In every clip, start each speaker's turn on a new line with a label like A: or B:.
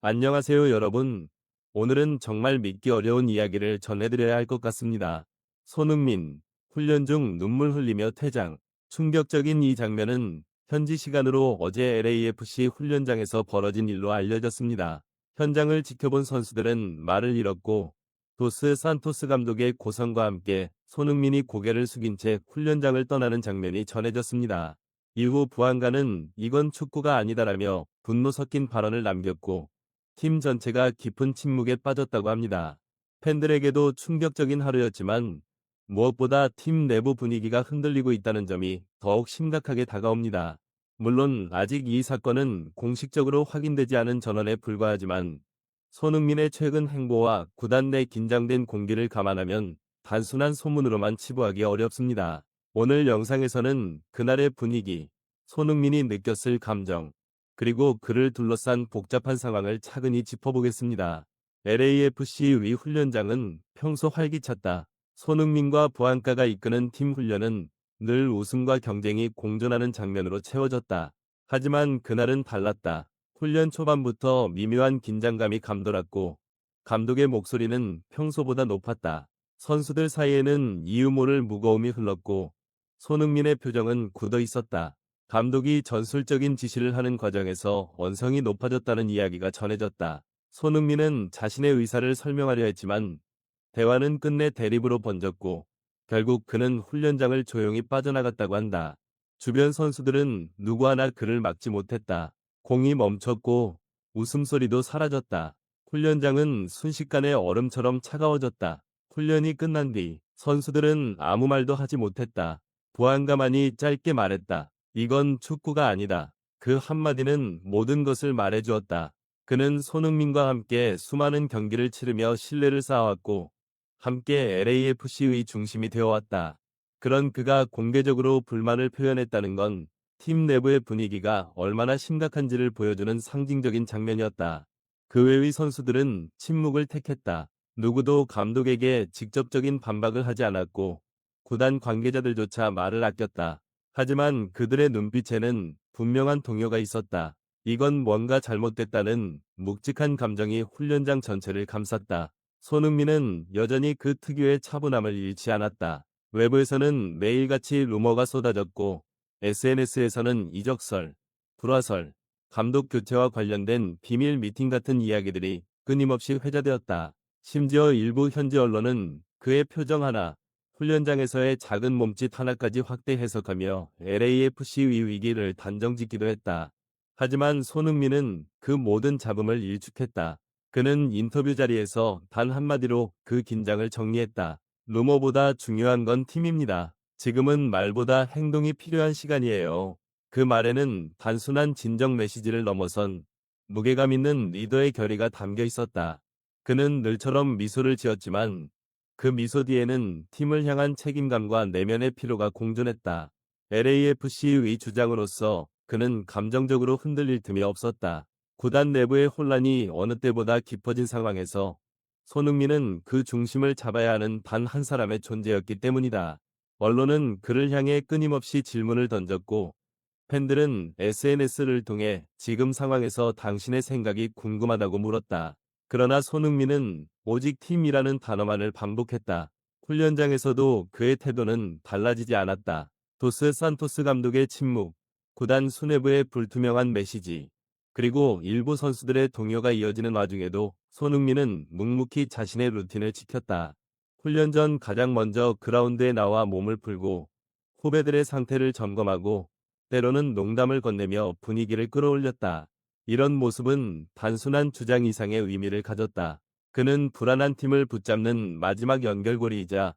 A: 안녕하세요 여러분. 오늘은 정말 믿기 어려운 이야기를 전해드려야 할 것 같습니다. 손흥민, 훈련 중 눈물 흘리며 퇴장. 충격적인 이 장면은 현지 시간으로 어제 LAFC 훈련장에서 벌어진 일로 알려졌습니다. 현장을 지켜본 선수들은 말을 잃었고 도스 산토스 감독의 고성과 함께 손흥민이 고개를 숙인 채 훈련장을 떠나는 장면이 전해졌습니다. 이후 부안가는 이건 축구가 아니다라며 분노 섞인 발언을 남겼고 팀 전체가 깊은 침묵에 빠졌다고 합니다. 팬들에게도 충격적인 하루였지만 무엇보다 팀 내부 분위기가 흔들리고 있다는 점이 더욱 심각하게 다가옵니다. 물론 아직 이 사건은 공식적으로 확인되지 않은 전원에 불과하지만 손흥민의 최근 행보와 구단 내 긴장된 공기를 감안하면 단순한 소문으로만 치부하기 어렵습니다. 오늘 영상에서는 그날의 분위기, 손흥민이 느꼈을 감정, 그리고 그를 둘러싼 복잡한 상황을 차근히 짚어보겠습니다. LAFC 위 훈련장은 평소 활기찼다. 손흥민과 보안가가 이끄는 팀 훈련은 늘 우승과 경쟁이 공존하는 장면으로 채워졌다. 하지만 그날은 달랐다. 훈련 초반부터 미묘한 긴장감이 감돌았고 감독의 목소리는 평소보다 높았다. 선수들 사이에는 이유 모를 무거움이 흘렀고 손흥민의 표정은 굳어 있었다. 감독이 전술적인 지시를 하는 과정에서 원성이 높아졌다는 이야기가 전해졌다. 손흥민은 자신의 의사를 설명하려 했지만 대화는 끝내 대립으로 번졌고 결국 그는 훈련장을 조용히 빠져나갔다고 한다. 주변 선수들은 누구 하나 그를 막지 못했다. 공이 멈췄고 웃음소리도 사라졌다. 훈련장은 순식간에 얼음처럼 차가워졌다. 훈련이 끝난 뒤 선수들은 아무 말도 하지 못했다. 보안가만이 짧게 말했다. 이건 축구가 아니다. 그 한마디는 모든 것을 말해주었다. 그는 손흥민과 함께 수많은 경기를 치르며 신뢰를 쌓아왔고 함께 LAFC의 중심이 되어왔다. 그런 그가 공개적으로 불만을 표현했다는 건 팀 내부의 분위기가 얼마나 심각한지를 보여주는 상징적인 장면이었다. 그 외의 선수들은 침묵을 택했다. 누구도 감독에게 직접적인 반박을 하지 않았고 구단 관계자들조차 말을 아꼈다. 하지만 그들의 눈빛에는 분명한 동요가 있었다. 이건 뭔가 잘못됐다는 묵직한 감정이 훈련장 전체를 감쌌다. 손흥민은 여전히 그 특유의 차분함을 잃지 않았다. 외부에서는 매일같이 루머가 쏟아졌고 SNS에서는 이적설, 불화설, 감독 교체와 관련된 비밀 미팅 같은 이야기들이 끊임없이 회자되었다. 심지어 일부 현지 언론은 그의 표정 하나, 훈련장에서의 작은 몸짓 하나까지 확대 해석하며 LAFC의 위기를 단정짓기도 했다. 하지만 손흥민은 그 모든 잡음을 일축했다. 그는 인터뷰 자리에서 단 한마디로 그 긴장을 정리했다. 루머보다 중요한 건 팀입니다. 지금은 말보다 행동이 필요한 시간이에요. 그 말에는 단순한 진정 메시지를 넘어선 무게감 있는 리더의 결의가 담겨 있었다. 그는 늘처럼 미소를 지었지만 그 미소 뒤에는 팀을 향한 책임감과 내면의 피로가 공존했다. LAFC의 주장으로서 그는 감정적으로 흔들릴 틈이 없었다. 구단 내부의 혼란이 어느 때보다 깊어진 상황에서 손흥민은 그 중심을 잡아야 하는 단 한 사람의 존재였기 때문이다. 언론은 그를 향해 끊임없이 질문을 던졌고 팬들은 SNS를 통해 지금 상황에서 당신의 생각이 궁금하다고 물었다. 그러나 손흥민은 오직 팀이라는 단어만을 반복했다. 훈련장에서도 그의 태도는 달라지지 않았다. 도스 산토스 감독의 침묵, 구단 수뇌부의 불투명한 메시지, 그리고 일부 선수들의 동요가 이어지는 와중에도 손흥민은 묵묵히 자신의 루틴을 지켰다. 훈련 전 가장 먼저 그라운드에 나와 몸을 풀고 후배들의 상태를 점검하고 때로는 농담을 건네며 분위기를 끌어올렸다. 이런 모습은 단순한 주장 이상의 의미를 가졌다. 그는 불안한 팀을 붙잡는 마지막 연결고리이자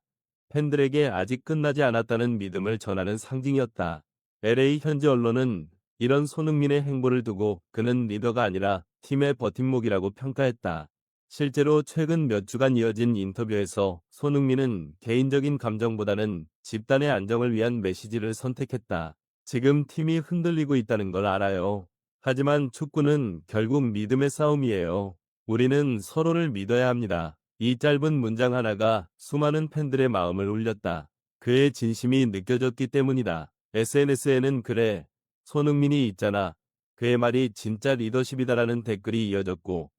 A: 팬들에게 아직 끝나지 않았다는 믿음을 전하는 상징이었다. LA 현지 언론은 이런 손흥민의 행보를 두고 그는 리더가 아니라 팀의 버팀목이라고 평가했다. 실제로 최근 몇 주간 이어진 인터뷰에서 손흥민은 개인적인 감정보다는 집단의 안정을 위한 메시지를 선택했다. 지금 팀이 흔들리고 있다는 걸 알아요. 하지만 축구는 결국 믿음의 싸움이에요. 우리는 서로를 믿어야 합니다. 이 짧은 문장 하나가 수많은 팬들의 마음을 울렸다. 그의 진심이 느껴졌기 때문이다. SNS에는 그래. 손흥민이 있잖아. 그의 말이 진짜 리더십이다라는 댓글이 이어졌고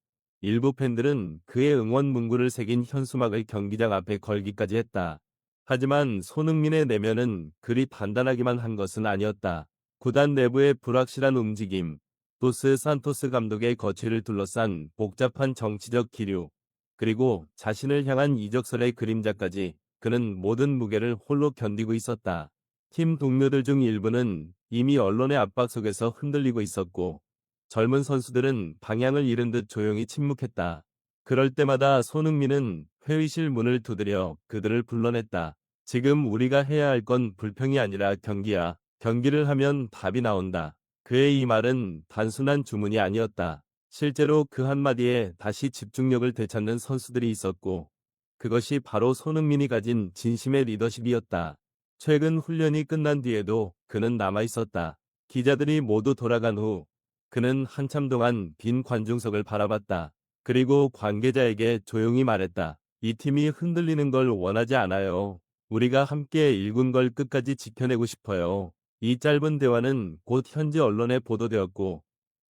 A: 일부 팬들은 그의 응원 문구를 새긴 현수막을 경기장 앞에 걸기까지 했다. 하지만 손흥민의 내면은 그리 단단하기만 한 것은 아니었다. 구단 내부의 불확실한 움직임, 도스 산토스 감독의 거취를 둘러싼 복잡한 정치적 기류, 그리고 자신을 향한 이적설의 그림자까지 그는 모든 무게를 홀로 견디고 있었다. 팀 동료들 중 일부는 이미 언론의 압박 속에서 흔들리고 있었고 젊은 선수들은 방향을 잃은 듯 조용히 침묵했다. 그럴 때마다 손흥민은 회의실 문을 두드려 그들을 불러냈다. 지금 우리가 해야 할 건 불평이 아니라 경기야. 경기를 하면 답이 나온다. 그의 이 말은 단순한 주문이 아니었다. 실제로 그 한마디에 다시 집중력을 되찾는 선수들이 있었고 그것이 바로 손흥민이 가진 진심의 리더십이었다. 최근 훈련이 끝난 뒤에도 그는 남아 있었다. 기자들이 모두 돌아간 후 그는 한참 동안 빈 관중석을 바라봤다. 그리고 관계자에게 조용히 말했다. 이 팀이 흔들리는 걸 원하지 않아요. 우리가 함께 일군 걸 끝까지 지켜내고 싶어요. 이 짧은 대화는 곧 현지 언론에 보도되었고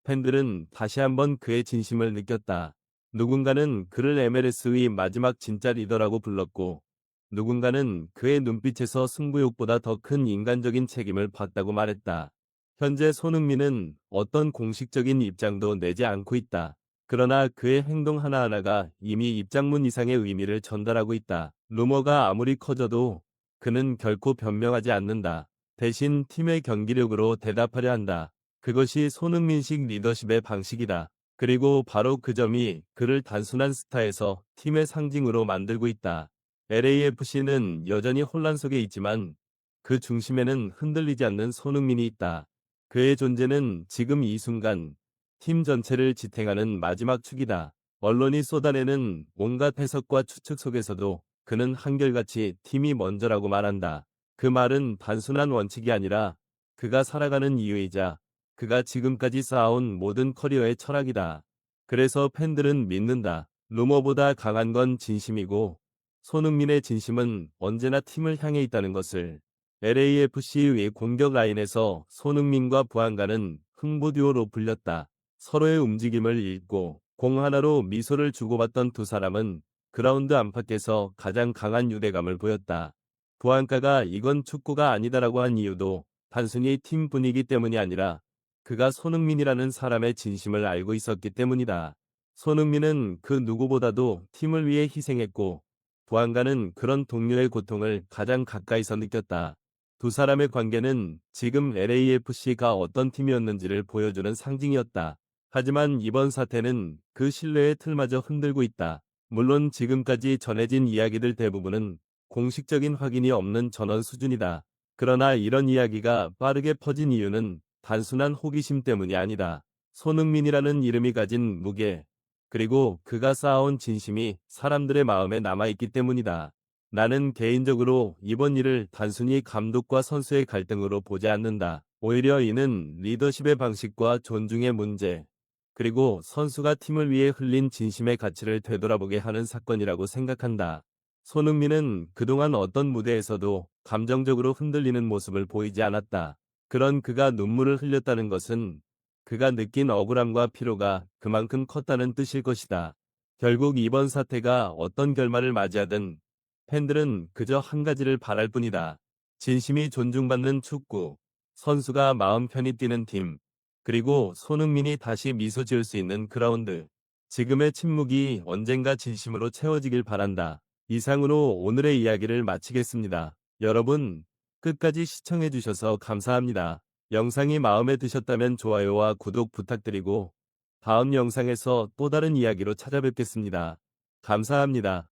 A: 팬들은 다시 한번 그의 진심을 느꼈다. 누군가는 그를 MLS의 마지막 진짜 리더라고 불렀고 누군가는 그의 눈빛에서 승부욕보다 더 큰 인간적인 책임을 봤다고 말했다. 현재 손흥민은 어떤 공식적인 입장도 내지 않고 있다. 그러나 그의 행동 하나하나가 이미 입장문 이상의 의미를 전달하고 있다. 루머가 아무리 커져도 그는 결코 변명하지 않는다. 대신 팀의 경기력으로 대답하려 한다. 그것이 손흥민식 리더십의 방식이다. 그리고 바로 그 점이 그를 단순한 스타에서 팀의 상징으로 만들고 있다. LAFC는 여전히 혼란 속에 있지만 그 중심에는 흔들리지 않는 손흥민이 있다. 그의 존재는 지금 이 순간 팀 전체를 지탱하는 마지막 축이다. 언론이 쏟아내는 온갖 해석과 추측 속에서도 그는 한결같이 팀이 먼저라고 말한다. 그 말은 단순한 원칙이 아니라 그가 살아가는 이유이자 그가 지금까지 쌓아온 모든 커리어의 철학이다. 그래서 팬들은 믿는다. 루머보다 강한 건 진심이고 손흥민의 진심은 언제나 팀을 향해 있다는 것을 LAFC의 공격 라인에서 손흥민과 부안가는 흥보듀오로 불렸다. 서로의 움직임을 읽고 공 하나로 미소를 주고받던 두 사람은 그라운드 안팎에서 가장 강한 유대감을 보였다. 부안가가 이건 축구가 아니다라고 한 이유도 단순히 팀 분위기 때문이 아니라 그가 손흥민이라는 사람의 진심을 알고 있었기 때문이다. 손흥민은 그 누구보다도 팀을 위해 희생했고 부안가는 그런 동료의 고통을 가장 가까이서 느꼈다. 두 사람의 관계는 지금 LAFC가 어떤 팀이었는지를 보여주는 상징이었다. 하지만 이번 사태는 그 신뢰의 틀마저 흔들고 있다. 물론 지금까지 전해진 이야기들 대부분은 공식적인 확인이 없는 전원 수준이다. 그러나 이런 이야기가 빠르게 퍼진 이유는 단순한 호기심 때문이 아니다. 손흥민이라는 이름이 가진 무게, 그리고 그가 쌓아온 진심이 사람들의 마음에 남아있기 때문이다. 나는 개인적으로 이번 일을 단순히 감독과 선수의 갈등으로 보지 않는다. 오히려 이는 리더십의 방식과 존중의 문제, 그리고 선수가 팀을 위해 흘린 진심의 가치를 되돌아보게 하는 사건이라고 생각한다. 손흥민은 그동안 어떤 무대에서도 감정적으로 흔들리는 모습을 보이지 않았다. 그런 그가 눈물을 흘렸다는 것은 그가 느낀 억울함과 피로가 그만큼 컸다는 뜻일 것이다. 결국 이번 사태가 어떤 결말을 맞이하든 팬들은 그저 한 가지를 바랄 뿐이다. 진심이 존중받는 축구, 선수가 마음 편히 뛰는 팀, 그리고 손흥민이 다시 미소 지을 수 있는 그라운드. 지금의 침묵이 언젠가 진심으로 채워지길 바란다. 이상으로 오늘의 이야기를 마치겠습니다. 여러분, 끝까지 시청해주셔서 감사합니다. 영상이 마음에 드셨다면 좋아요와 구독 부탁드리고 다음 영상에서 또 다른 이야기로 찾아뵙겠습니다. 감사합니다.